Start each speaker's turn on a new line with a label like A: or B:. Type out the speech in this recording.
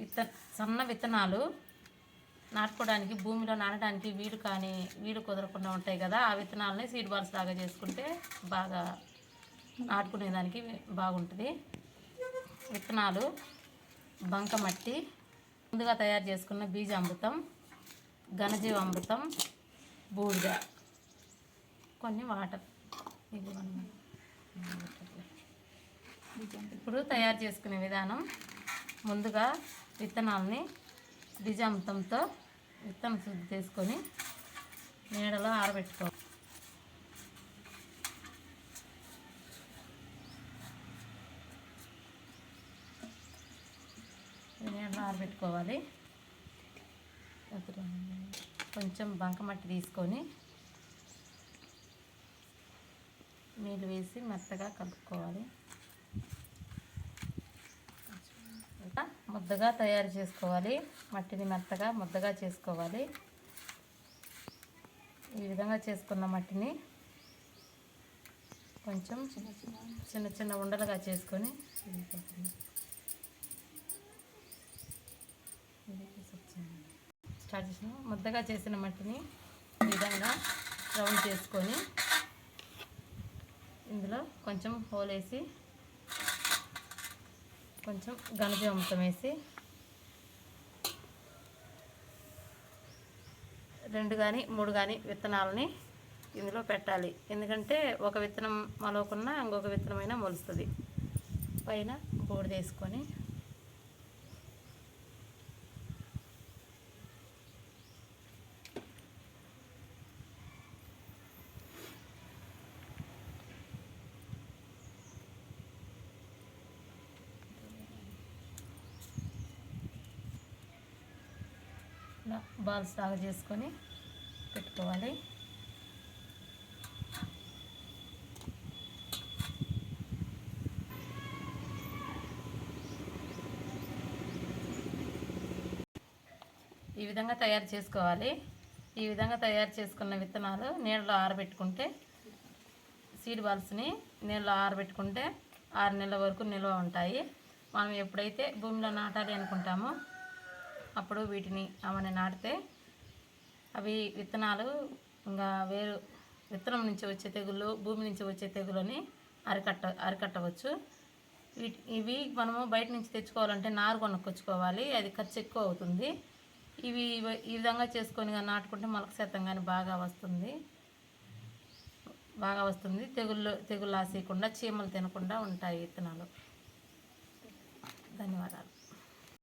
A: విత్త సన్న విత్తనాలు నాటుకోవడానికి భూమిలో నాటడానికి వీడు కానీ వీడు కుదరకుండా ఉంటాయి కదా ఆ విత్తనాలని సీడ్ బాల్స్ లాగా చేసుకుంటే బాగా నాటుకునేదానికి బాగుంటుంది. విత్తనాలు బంకమట్టి ముందుగా తయారు చేసుకున్న బీజ అమృతం ఘనజీవ అమృతం బూడిద కొన్ని వాటర్. ఇప్పుడు తయారు చేసుకునే విధానం ముందుగా విత్తనాలని బీజామృతంతో విత్తనం శుద్ధి చేసుకొని నీడలో ఆరబెట్టుకోవాలి నీడలో ఆరబెట్టుకోవాలి. కొంచెం బంకమట్టి తీసుకొని నీళ్ళు వేసి మెత్తగా కలుపుకోవాలి ఇంకా ముద్దగా తయారు చేసుకోవాలి. మట్టిని మెత్తగా ముద్దగా చేసుకోవాలి. ఈ విధంగా చేసుకున్న మట్టిని కొంచెం చిన్న చిన్న ఉండలుగా చేసుకొని స్టార్ట్ చేసిన ముద్దగా చేసిన మట్టిని ఈ విధంగా రౌండ్ చేసుకొని ఇందులో కొంచెం హోల్ వేసి కొంచెం ఘనజీవంతం వేసి రెండు కానీ మూడు కానీ విత్తనాలని ఇందులో పెట్టాలి. ఎందుకంటే ఒక విత్తనం మొలవకున్నా ఇంకొక విత్తనమైనా మొలుస్తుంది. పైన బోర్డు తీసుకొని ఇట్లా బాల్స్ లాగా చేసుకొని పెట్టుకోవాలి. ఈ విధంగా తయారు చేసుకోవాలి. ఈ విధంగా తయారు చేసుకున్న విత్తనాలు నీళ్ళలో ఆరబెట్టుకుంటే సీడ్ బాల్స్ని నీళ్ళలో ఆరబెట్టుకుంటే ఆరు నెలల వరకు నిల్వ ఉంటాయి. మనం ఎప్పుడైతే భూమిలో నాటాలి అనుకుంటామో అప్పుడు వీటిని అవన్నీ నాటితే అవి విత్తనాలు ఇంకా వేరు విత్తనం నుంచి వచ్చే తెగుళ్ళు భూమి నుంచి వచ్చే తెగులని అరికట్ట అరికట్టవచ్చు. వీటి ఇవి మనము బయట నుంచి తెచ్చుకోవాలంటే నారు కొనుక్కొచ్చుకోవాలి. అది ఖర్చు ఎక్కువ అవుతుంది. ఇవి ఈ విధంగా చేసుకొని నాటుకుంటే మొలక శాతం కానీ బాగా వస్తుంది. బాగా వస్తుంది. తెగుళ్ళు తెగుళ్ళు ఆసేయకుండా చీమలు తినకుండా ఉంటాయి విత్తనాలు. ధన్యవాదాలు.